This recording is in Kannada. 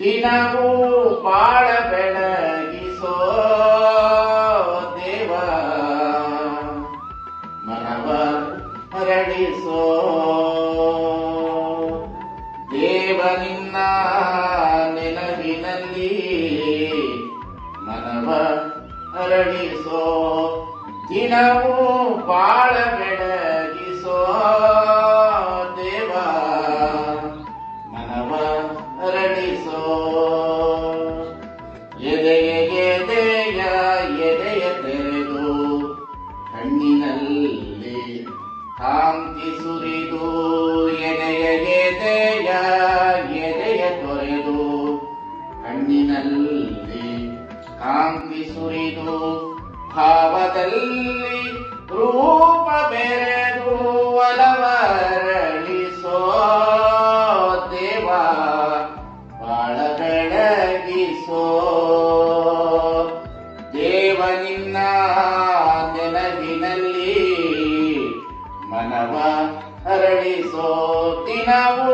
ದಿನವೂ ಬಾಳ ಬೆಳಗಿಸೋ ದೇವ. ಮನವ ಮರಳಿಸೋ ದೇವ ನಿನ್ನ ನೆನಪಿನಲ್ಲಿ ಮನವ ಮರಳಿಸೋ ದಿನವೂ ಬಾಳ ಬೆಳಗಿಸೋ ಹರಡಿಸೋ ಎದೆಯ ಎದೆಯ ಎದೆಯ ಸುರಿದು ಎದೆಯ ಎದೆಯ ಎದೆಯ ತೊರೆದು. ಕಾಂತಿ ಸುರಿದು ಭಾವದಲ್ಲಿ ದೇವ ನಿನ್ನ ನೆನಪಿನಲ್ಲಿ ಮನವ ಹರಳಿಸೋ ಬಾಳ